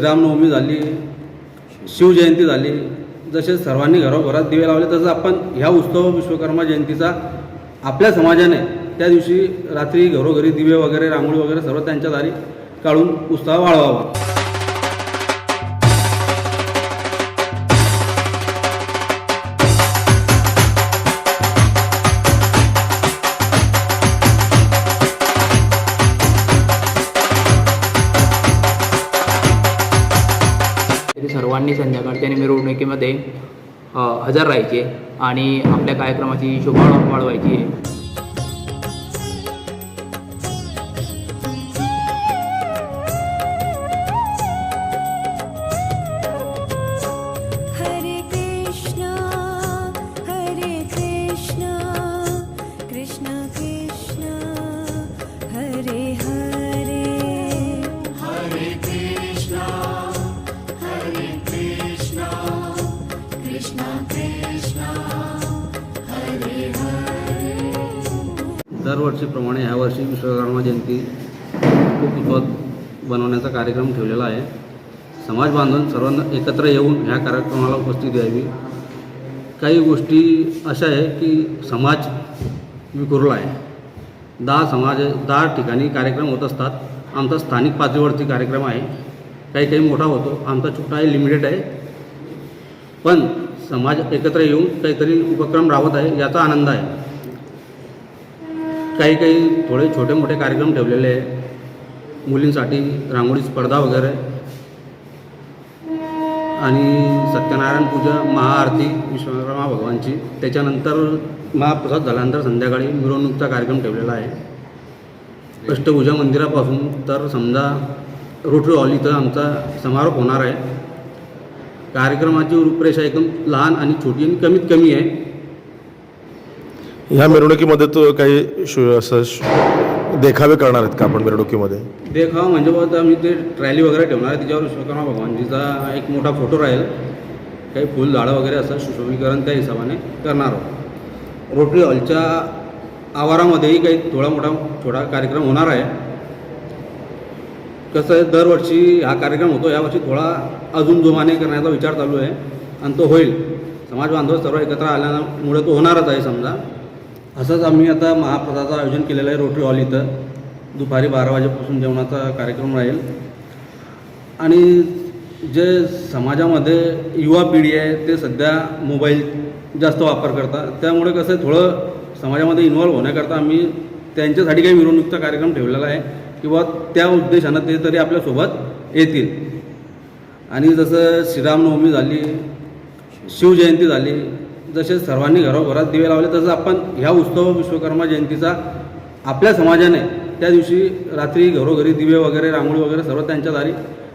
श्रीरामनवमी झाली शिवजयंती झाली जसे सर्वांनी घरोघरात दिवे लावले तसं आपण ह्या उत्सव विश्वकर्मा जयंतीचा आपल्या समाजाने त्या दिवशी रात्री घरोघरी दिवे वगैरे रांगोळी वगैरे सर्व त्यांच्या दारी काढून उत्साह वाढवावा. सर्वांनी संध्याकाळच्या मिरवणुकीमध्ये हजर राहायचे आणि आपल्या कार्यक्रमाची शोभा वाढवायची आहे. दरवर्षीप्रमाणे ह्यावर्षी विश्वकर्मा जयंती खूप उत्सवात बनवण्याचा कार्यक्रम ठेवलेला आहे. समाज बांधून सर्वांना एकत्र येऊन ह्या कार्यक्रमाला उपस्थित द्यावी. काही गोष्टी अशा आहे की समाज विखुरला आहे. दहा समाज दहा ठिकाणी कार्यक्रम होत असतात. आमचा स्थानिक पातळीवरती कार्यक्रम आहे. काही काही मोठा होतो. आमचा छोटा आहे लिमिटेड आहे. पण समाज एकत्र येऊन काहीतरी उपक्रम राबवत आहे याचा आनंद आहे. काही काही थोडे छोटे मोठे कार्यक्रम ठेवलेले आहे. मुलींसाठी रांगोळी स्पर्धा वगैरे. आणि सत्यनारायण पूजा महाआरती विश्वकर्मा भगवानची. त्याच्यानंतर महाप्रसाद झाल्यानंतर संध्याकाळी मिरवणूकचा कार्यक्रम ठेवलेला आहे. अष्टभुजा मंदिरापासून तर समजा रोटरी हॉल इथं आमचा समारोप होणार आहे. कार्यक्रमाची रूपरेषा एकदम लहान आणि छोटी आणि कमीत कमी आहे. ह्या मिरवणुकीमध्ये तो काही असं देखावे करणार आहेत का आपण मिरवणुकीमध्ये? देखावा म्हणजे बघा आम्ही ते ट्रॅली वगैरे ठेवणार आहे त्याच्यावर विश्वकर्मा भगवानजीचा एक मोठा फोटो राहील. काही फुल झाडं वगैरे असं सुशोभीकरण त्या हिशोबाने करणार आहोत. रोटरी हॉलच्या आवारामध्येही काही थोडा मोठा छोटा कार्यक्रम होणार आहे. कसं आहे दरवर्षी हा कार्यक्रम होतो. यावर्षी थोडा अजून जोमाने करण्याचा विचार चालू आहे आणि तो होईल. समाज बांधव सर्व एकत्र आल्यामुळे तो होणारच आहे समजा. असंच आम्ही आता महाप्रसादाचं आयोजन केलेलं आहे रोटरी हॉल इथं. दुपारी बारा वाजेपासून जेवणाचा कार्यक्रम राहील. आणि जे समाजामध्ये युवा पिढी आहे ते सध्या मोबाईल जास्त वापर करतात. त्यामुळे कसं आहे थोडं समाजामध्ये इन्व्हॉल्व होण्याकरता आम्ही त्यांच्यासाठी काही मिरवणुकीचा कार्यक्रम ठेवलेला आहे. किंवा त्या उद्देशानं ते तरी आपल्यासोबत येतील. आणि जसं श्रीरामनवमी झाली शिवजयंती झाली जसे सर्वांनी घरोघरात दिवे लावले तसं आपण ह्या उत्सव विश्वकर्मा जयंतीचा आपल्या समाजाने त्या दिवशी रात्री घरोघरी दिवे वगैरे रांगोळी वगैरे सर्व त्यांच्या दारी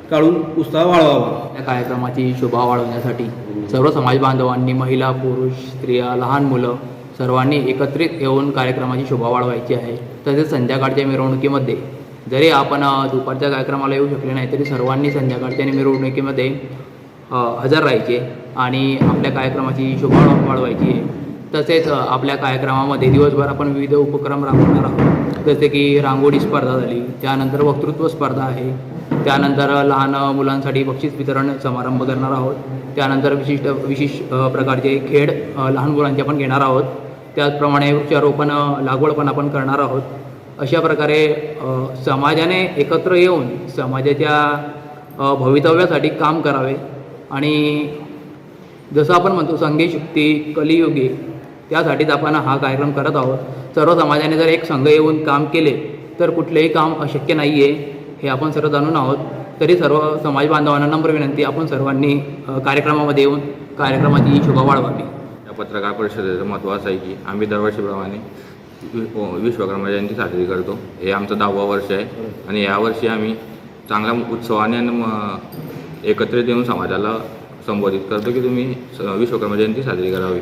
काढून उत्साह वाढवावा. या कार्यक्रमाची शोभा वाढवण्यासाठी सर्व समाज बांधवांनी महिला पुरुष स्त्रिया लहान मुलं सर्वांनी एकत्रित येऊन कार्यक्रमाची शोभा वाढवायची आहे. तसेच संध्याकाळच्या मिरवणुकीमध्ये जरी आपण दुपारच्या कार्यक्रमाला येऊ शकले नाही तरी सर्वांनी संध्याकाळच्या मिरवणुकीमध्ये हजर राहायचे आणि आपल्या कार्यक्रमाची शोभा वाढवायची. आहे तसेच आपल्या कार्यक्रमामध्ये दिवसभर आपण विविध उपक्रम राबवणार आहोत. जसे की रांगोळी स्पर्धा झाली त्यानंतर वक्तृत्व स्पर्धा आहे. त्यानंतर लहान मुलांसाठी बक्षीस वितरण समारंभ करणार आहोत. त्यानंतर विशिष्ट विशेष प्रकारचे खेळ लहान मुलांचे आपण घेणार आहोत. त्याचप्रमाणे वृक्षारोपण लागवड पण आपण करणार आहोत. अशा प्रकारे समाजाने एकत्र येऊन समाजाच्या भवितव्यासाठी काम करावे. आणि जसं आपण म्हणतो संघी शक्ती कलियुगी त्यासाठीच आपण हा कार्यक्रम करत आहोत. सर्व समाजाने जर एक संघ येऊन काम केले तर कुठलेही काम अशक्य नाही आहे हे आपण सर्व जाणून आहोत. तरी सर्व समाज बांधवांना नम्र विनंती आपण सर्वांनी कार्यक्रमामध्ये येऊन कार्यक्रमाची शोभा वाढवावी. या पत्रकार परिषदेचं महत्त्व असं आहे की आम्ही दरवर्षीप्रमाणे विश्वकर्मा जयंती साजरी करतो. हे आमचं दहावं वर्ष आहे. आणि यावर्षी आम्ही चांगल्या उत्सवाने आणि एकत्रित येऊन समाजाला संबोधित करतो की तुम्ही स- विश्वकर्मा जयंती साजरी करावी.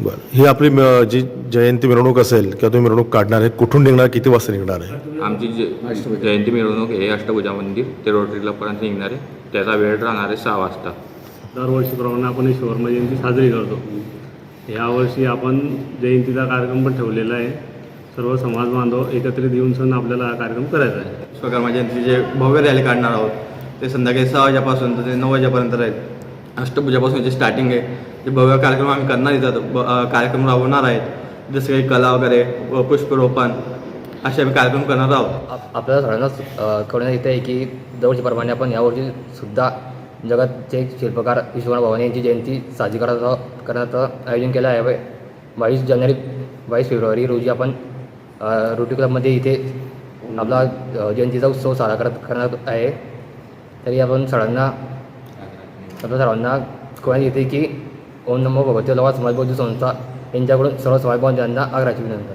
बरं. ही आपली म- जी जयंती मिरवणूक असेल किंवा तुम्ही मिरवणूक काढणार आहे कुठून निघणार किती वाजता निघणार आहे? आमची जे जयंती मिरवणूक हे अष्टभुजा मंदिर ते रोटरी क्लबपर्यंत निघणार आहे. त्याचा वेळ राहणार आहे सहा वाजता. दरवर्षीप्रमाणे आपण ही सुवर्ण जयंती साजरी करतो. यावर्षी आपण जयंतीचा कार्यक्रम पण ठेवलेला आहे. सर्व समाज बांधव एकत्रित येऊन सण आपल्याला हा कार्यक्रम करायचा आहे. विश्वकर्मा जयंती जे भव्य रॅली काढणार आहोत ते संध्याकाळी सहा वाजेपासून तर ते नऊ वाजेपर्यंत राहील. अष्टपूजापासून जे स्टार्टिंग आहे ते भव्य कार्यक्रम आम्ही करणार अ, कार्यक्रम राबवणार आहेत. जसे काही कला वगैरे व पुष्परोपण असे आम्ही कार्यक्रम करणार आहोत. आप आपल्याला सगळ्यांनाच अ, कळण्यात येतं आहे की दरवर्षीप्रमाणे आपण यावर्षी सुद्धा जगातचे शिल्पकार विश्वनाथ भवानी यांची जयंती साजरी करण्याचं करण्याचं आयोजन केलं आहे. बावीस जानेवारी बावीस फेब्रुवारी रोजी आपण रोटी रोटरी क्लबमध्ये इथे आपला जयंतीचा उत्सव साजरा करत करणार आहे. तरी आपण सरांना आपल्या सर्वांना कळण्यात येते की ओम नमो भगवती लवा समाजबौद्ध संस्था यांच्याकडून सर्व समाजबांधवांना आग्रहाची विनंती.